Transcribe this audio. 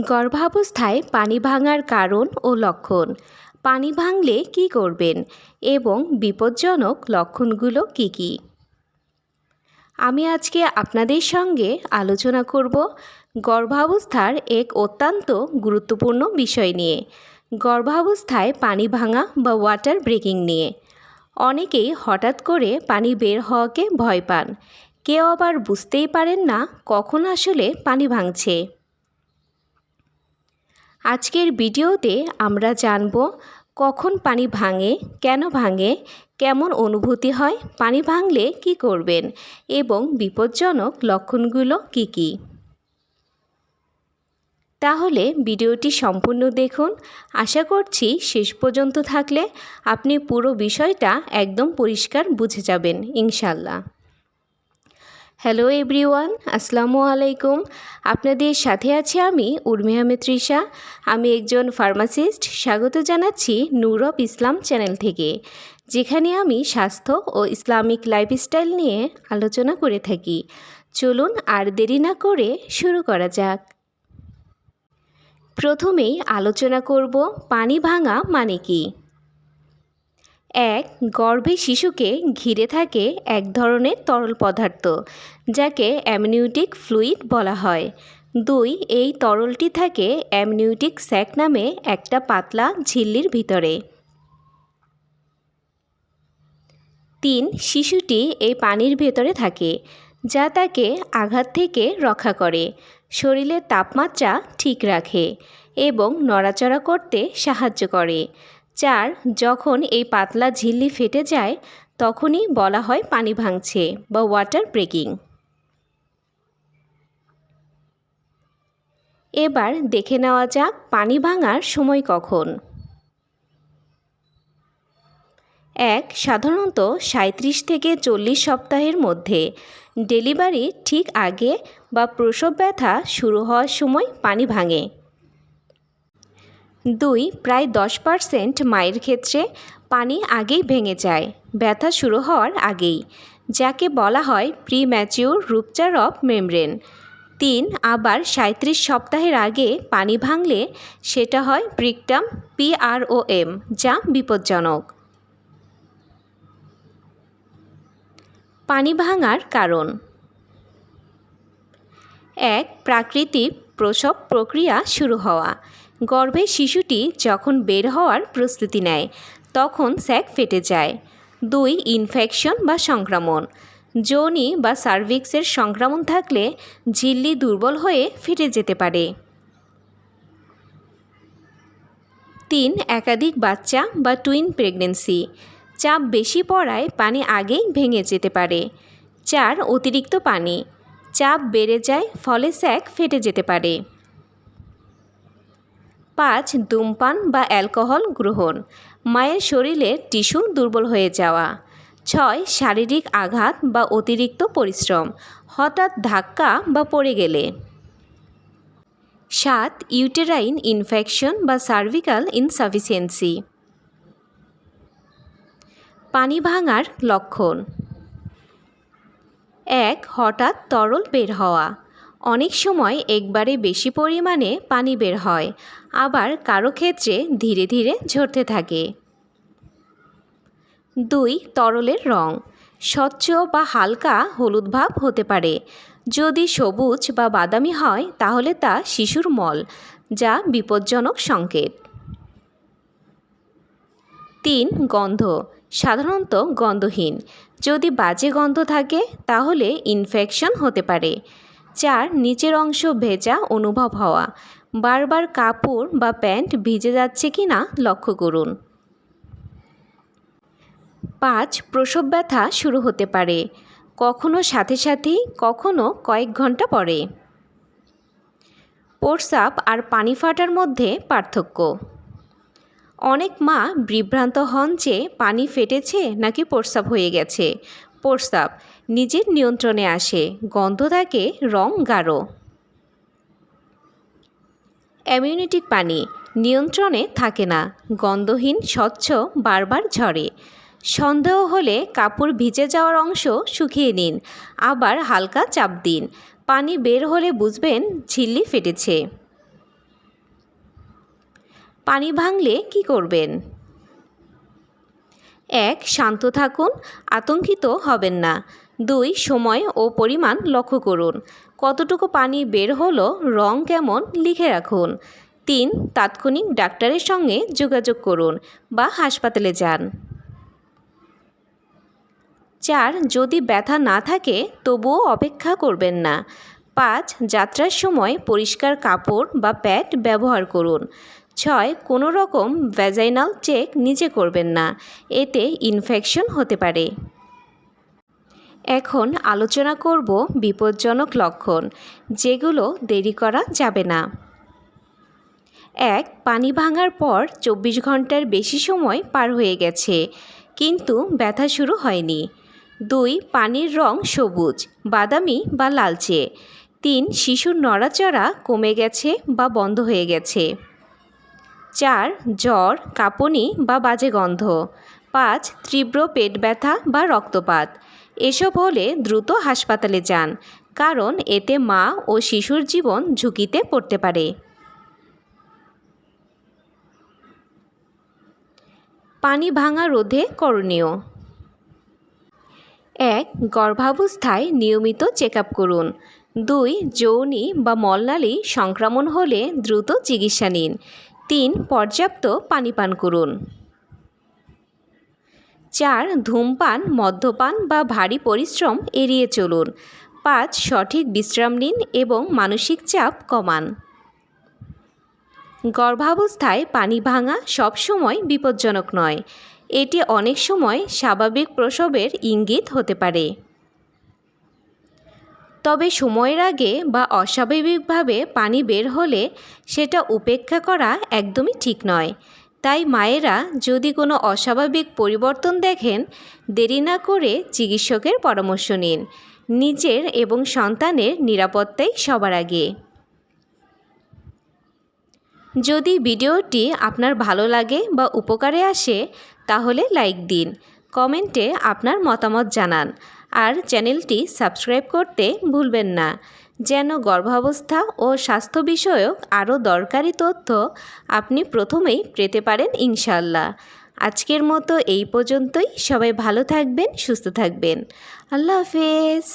গর্ভাবস্থায় পানি ভাঙার কারণ ও লক্ষণ। পানি ভাঙলে কি করবেন এবং বিপজ্জনক লক্ষণগুলো কি কি? আমি আজকে আপনাদের সঙ্গে আলোচনা করব গর্ভাবস্থার এক অত্যন্ত গুরুত্বপূর্ণ বিষয় নিয়ে, গর্ভাবস্থায় পানি ভাঙা বা ওয়াটার ব্রেকিং নিয়ে। অনেকেই হঠাৎ করে পানি বের হওয়াকে ভয় পান। কেউ আবার বুঝতেই পারেন না কখন আসলে পানি ভাঙছে। আজকের ভিডিওতে আমরা জানব কখন পানি ভাঙে, কেন ভাঙে, কেমন অনুভূতি হয়, পানি ভাঙলে কি করবেন এবং বিপজ্জনক লক্ষণগুলো কি কি। তাহলে ভিডিওটি সম্পূর্ণ দেখুন। আশা করছি শেষ পর্যন্ত থাকলে আপনি পুরো বিষয়টা একদম পরিষ্কার বুঝে যাবেন ইনশাল্লাহ হ্যালো এভরিওয়ান আসসালামু আলাইকুম আপনাদের সাথে আছি আমি উর্মি তৃষা আমি একজন ফার্মাসিস্ট স্বাগত জানাচ্ছি নূর অফ ইসলাম চ্যানেল থেকে, যেখানে আমি স্বাস্থ্য ও ইসলামিক লাইফস্টাইল নিয়ে আলোচনা করে থাকি। চলুন আর দেরি না করে শুরু করা যাক। প্রথমেই আলোচনা করব, পানি ভাঙা মানে কি? এক গর্ভে শিশুকে ঘিরে থাকে এক ধরনের তরল পদার্থ, যাকে অ্যামনিউটিক ফ্লুইড বলা হয়। দুই, এই তরলটি থাকে অ্যামনিউটিক স্যাক নামে একটা পাতলা ঝিল্লির ভিতরে। তিন, শিশুটি এই পানির ভেতরে থাকে, যা তাকে আঘাত থেকে রক্ষা করে, শরীরের তাপমাত্রা ঠিক রাখে এবং নড়াচড়া করতে সাহায্য করে। চার, যখন এই পাতলা ঝিল্লি ফেটে যায়, তখনই বলা হয় পানি ভাঙছে বা ওয়াটার ব্রেকিং এবার দেখে নেওয়া যাক পানি ভাঙার সময় কখন। এক, সাধারণত সাঁত্রিশ থেকে চল্লিশ সপ্তাহের মধ্যে ডেলিভারি ঠিক আগে বা প্রসব ব্যথা শুরু হওয়ার সময় পানি ভাঙে। দুই, প্রায় দশ পারসেন্ট মায়ের ক্ষেত্রে পানি আগেই ভেঙে যায়, ব্যথা শুরু হওয়ার আগেই, যাকে বলা হয় premature rupture of membrane তিন, আবার সাঁত্রিশ সপ্তাহের আগে পানি ভাঙলে সেটা হয় প্রিকটাম পিআরওএম যা বিপজ্জনক। পানি ভাঙার কারণ। এক, প্রাকৃতিক প্রসব প্রক্রিয়া শুরু হওয়া। গর্ভে শিশুটি যখন বের হওয়ার প্রস্তুতি নেয়, তখন স্যাক ফেটে যায়। দুই, ইনফেকশন বা সংক্রমণ। যৌনি বা সার্ভিক্সের সংক্রমণ থাকলে ঝিল্লি দুর্বল হয়ে ফেটে যেতে পারে। তিন, একাধিক বাচ্চা বা টুইন প্রেগনেন্সি। চাপ বেশি পড়ায় পানি আগেই ভেঙে যেতে পারে। চার, অতিরিক্ত পানি। চাপ বেড়ে যায়, ফলে স্যাক ফেটে যেতে পারে। পাঁচ ধূমপান বা অ্যালকোহল গ্রহণ, মায়ের শরীরের টিস্যু দুর্বল হয়ে যাওয়া, ছয় শারীরিক আঘাত বা অতিরিক্ত পরিশ্রম, হঠাৎ ধাক্কা বা পড়ে গেলে, সাত ইউটেরাইন ইনফেকশন বা সার্ভিক্যাল ইনসাফিসিয়েন্সি। পানি ভাঙার লক্ষণ, এক হঠাৎ তরল বের হওয়া অনেক সময় একবারে বেশি পরিমাণে পানি বের হয়, আবার কারও ক্ষেত্রে ধীরে ধীরে ঝরতে থাকে। দুই, তরলের রং। স্বচ্ছ বা হালকা হলুদ ভাব হতে পারে। যদি সবুজ বা বাদামি হয়, তাহলে তা শিশুর মল, যা বিপজ্জনক সংকেত। তিন, গন্ধ। সাধারণত গন্ধহীন। যদি বাজে গন্ধ থাকে, তাহলে ইনফেকশন হতে পারে। চার নিচের অংশ ভেজা অনুভব হওয়া। বারবার কাপড় বা প্যান্ট ভিজে যাচ্ছে কি না লক্ষ্য করুন। পাঁচ, প্রসব ব্যথা শুরু হতে পারে। কখনো সাথে সাথেই, কখনো কয়েক ঘণ্টা পরে। প্রস্রাব আর পানি ফাটার মধ্যে পার্থক্য। অনেক মা বিভ্রান্ত হন যে পানি ফেটেছে নাকি প্রস্রাব হয়ে গেছে। প্রস্রাব। নিজের নিয়ন্ত্রণে আসে। গন্ধ থাকে, রং গাঢ়। অ্যামিউনিটিক পানি। নিয়ন্ত্রণে থাকে না। গন্ধহীন, স্বচ্ছ, বারবার ঝরে। সন্দেহ হলে কাপড় ভিজে যাওয়ার অংশ শুকিয়ে নিন। আবার হালকা চাপ দিন। পানি বের হলে বুঝবেন ঝিল্লি ফেটেছে। পানি ভাঙলে কি করবেন? এক, শান্ত থাকুন, আতঙ্কিত হবেন না। দুই, সময় ও পরিমাণ লক্ষ্য করুন। কতটুকু পানি বের হলো, রং কেমন, লিখে রাখুন। তিন, তাৎক্ষণিক ডাক্তারের সঙ্গে যোগাযোগ করুন বা হাসপাতালে যান। চার, যদি ব্যথা না থাকে, তবুও অপেক্ষা করবেন না। পাঁচ, যাত্রার সময় পরিষ্কার কাপড় বা প্যাড ব্যবহার করুন। ছয় কোনো রকম ভ্যাজাইনাল চেক নিজে করবেন না, এতে ইনফেকশন হতে পারে। এখন আলোচনা করব বিপজ্জনক লক্ষণ, যেগুলো দেরি করা যাবে না। এক, পানি ভাঙার পর চব্বিশ ঘণ্টার বেশি সময় পার হয়ে গেছে, কিন্তু ব্যথা শুরু হয়নি। দুই, পানির রং সবুজ, বাদামি বা লালচে। তিন, শিশুর নড়াচড়া কমে গেছে বা বন্ধ হয়ে গেছে। চার, জ্বর, কাঁপুনি বা বাজে গন্ধ। পাঁচ, তীব্র পেট ব্যথা বা রক্তপাত। এসব হলে দ্রুত হাসপাতালে যান, কারণ এতে মা ও শিশুর জীবন ঝুঁকিতে পড়তে পারে। পানি ভাঙা রোধে করণীয়। এক, গর্ভাবস্থায় নিয়মিত চেক করুন। দুই, যৌনি বা মলনালী সংক্রমণ হলে দ্রুত চিকিৎসা নিন। তিন, পর্যাপ্ত পানি পান করুন। চার, ধূমপান, মদ্যপান বা ভারী পরিশ্রম এড়িয়ে চলুন। পাঁচ, সঠিক বিশ্রাম নিন এবং মানসিক চাপ কমান। গর্ভাবস্থায় পানি ভাঙা সবসময় বিপজ্জনক নয়। এটি অনেক সময় স্বাভাবিক প্রসবের ইঙ্গিত হতে পারে। তবে সময়ের আগে বা অস্বাভাবিকভাবে পানি বের হলে সেটা উপেক্ষা করা একদমই ঠিক নয়। তাই মায়েরা যদি কোনো অস্বাভাবিক পরিবর্তন দেখেন, দেরি না করে চিকিৎসকের পরামর্শ নিন। নিজের এবং সন্তানের নিরাপত্তাই সবার আগে। যদি ভিডিওটি আপনার ভালো লাগে বা উপকারে আসে, তাহলে লাইক দিন। কমেন্টে আপনার মতামত জানান। আর চ্যানেলটি সাবস্ক্রাইব করতে ভুলবেন না। যেন গর্ভাবস্থা ও স্বাস্থ্য বিষয়ক আরও দরকারি তথ্য আপনি প্রথমেই পেতে পারেন ইনশাল্লাহ আজকের মতো এই পর্যন্তই। সবাই ভালো থাকবেন, সুস্থ থাকবেন। আল্লাহ হাফেজ।